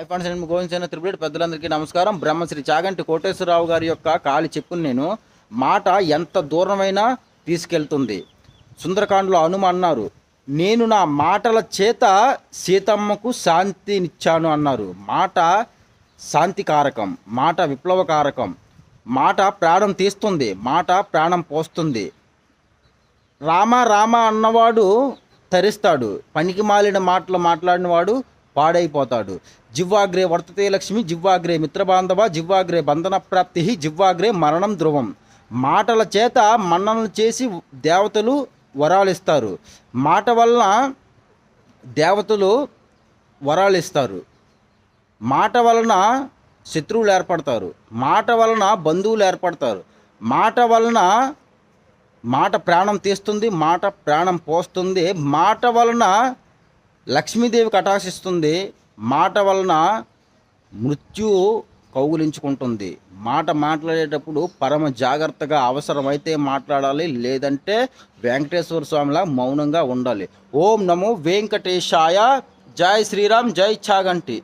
I friends నేను గోవింద్ త్రిపురేట్ పెద్దలందరికీ నమస్కారం. బ్రహ్మశ్రీ చాగంటి కోటేశ్వరరావు గారి యొక్క కాలి చెప్పును నేను మాట ఎంత దూరమైనా తీసుకెళ్తుంది. సుందరకాండలో హనుమ అన్నారు నేను నా మాటల చేత సీతమ్మకు శాంతినిచ్చాను అన్నారు. మాట శాంతికారకం మాట విప్లవకారకం మాట ప్రాణం తీస్తుంది మాట ప్రాణం పోస్తుంది. రామ రామ అన్నవాడు తరిస్తాడు. పనికి మాలిన మాటలు మాట్లాడినవాడు పాడైపోతాడు. జివ్వాగ్రే వర్తతే లక్ష్మి జివ్వాగ్రే మిత్రబాంధవ జివ్వాగ్రే బంధన ప్రాప్తి జివ్వాగ్రే మరణం ధ్రువం. మాటల చేత మన్ననలు చేసి దేవతలు వరాలిస్తారు. మాట వలన దేవతలు వరాలిస్తారు. మాట వలన శత్రువులు ఏర్పడతారు. మాట వలన బంధువులు ఏర్పడతారు. మాట వలన మాట ప్రాణం తీస్తుంది మాట ప్రాణం పోస్తుంది. మాట వలన లక్ష్మీదేవి కటాక్షిస్తుంది మాట వలన మృత్యు కౌగులించుకుంటుంది. మాట మాట్లాడేటప్పుడు పరమ జాగ్రత్తగా అవసరమైతే మాట్లాడాలి లేదంటే వెంకటేశ్వర స్వామిలా మౌనంగా ఉండాలి. ఓం నమో వెంకటేశాయ. జై శ్రీరామ్ జై చాగంటి.